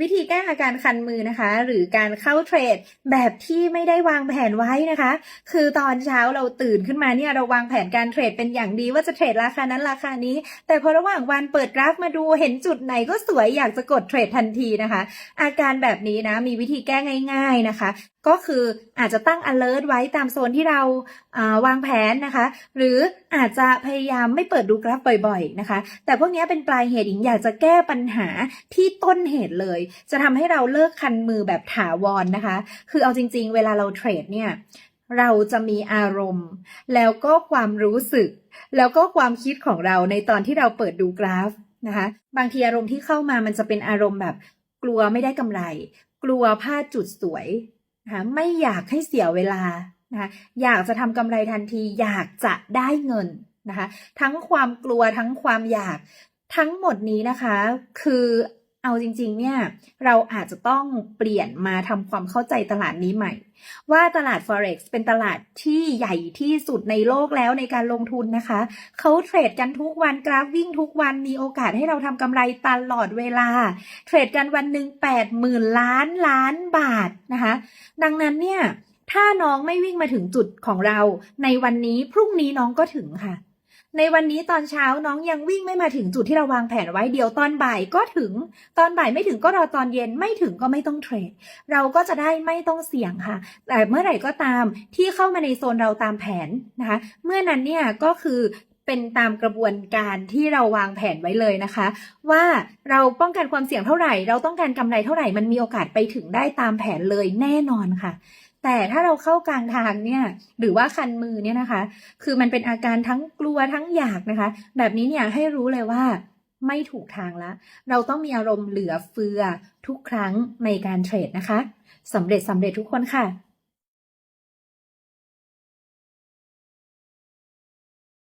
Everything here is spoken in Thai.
วิธีแก้อาการคันมือนะคะ หรือการเข้าเทรดแบบที่ไม่ได้วางแผนไว้นะคะ คือตอนเช้าเราตื่นขึ้นมาเนี่ยเราวางแผนการเทรดเป็นอย่างดีว่าจะเทรดราคานั้นราคานี้ แต่พอระหว่างวันเปิดกราฟมาดูเห็นจุดไหนก็สวยอยากจะกดเทรดทันทีนะคะ อาการแบบนี้นะมีวิธีแก้ง่าย ๆนะคะ ก็คืออาจจะตั้ง alert ไว้ตามโซนที่เราาวางแผนนะคะ หรืออาจจะพยายามไม่เปิดดูกราฟบ่อย ๆนะคะ แต่พวกนี้เป็นปลายเหตุหญิงอยากจะแก้ปัญหาที่ต้นเหตุเลยจะทำให้เราเลิกคันมือแบบถาวรนะคะ คือเอาจริง ๆ เวลาเราเทรดเนี่ยเราจะมีอารมณ์ แล้วก็ความรู้สึก แล้วก็ความคิดของเราในตอนที่เราเปิดดูกราฟนะคะ บางทีอารมณ์ที่เข้ามามันจะเป็นอารมณ์แบบ กลัวไม่ได้กำไร กลัวพลาดจุดสวยนะคะไม่อยากให้เสียเวลานะคะอยากจะทำกำไรทันที อยากจะได้เงินนะคะ ทั้งความกลัวทั้งความอยากทั้งหมดนี้นะคะ คือ เอาจริง ๆ เนี่ย เราอาจจะต้องเปลี่ยนมาทำความเข้าใจตลาดนี้ใหม่ ว่าตลาด Forex เป็นตลาดที่ใหญ่ที่สุดในโลกแล้วในการลงทุนนะคะ เขาเทรดกันทุกวันกราฟวิ่งทุกวันมีโอกาสให้เราทำกำไรตลอดเวลา เทรดกันวันหนึ่งแปดหมื่นล้านล้านบาทนะคะ ดังนั้นเนี่ยถ้าน้องไม่วิ่งมาถึงจุดของเรา ในวันนี้พรุ่งนี้น้องก็ถึงค่ะ ในวันนี้ตอนเช้าน้องยังวิ่งไม่มาถึงจุดที่เราวางแผนไว้เดี๋ยวตอนบ่ายก็ถึง ตอนบ่ายไม่ถึงก็รอตอนเย็นไม่ถึงก็ไม่ต้องเทรด เราก็จะได้ไม่ต้องเสี่ยงค่ะ แต่เมื่อไหร่ก็ตามที่เข้ามาในโซนเราตามแผนนะคะ เมื่อนั้นเนี่ยก็คือ เป็นตามกระบวนการที่เราวางแผนไว้เลยนะคะ ว่าเราป้องกันความเสี่ยงเท่าไหร่ เราต้องการกำไรเท่าไหร่มันมีโอกาสไปถึงได้ตามแผนเลยแน่นอนค่ะ แต่ถ้าเราเข้ากลางทางเนี่ยหรือว่าคันมือเนี่ยนะคะ คือมันเป็นอาการทั้งกลัวทั้งอยากนะคะ แบบนี้เนี่ยให้รู้เลยว่าไม่ถูกทางละ เราต้องมีอารมณ์เหลือเฟือทุกครั้งในการเทรดนะคะสำเร็จสำเร็จทุกคนค่ะ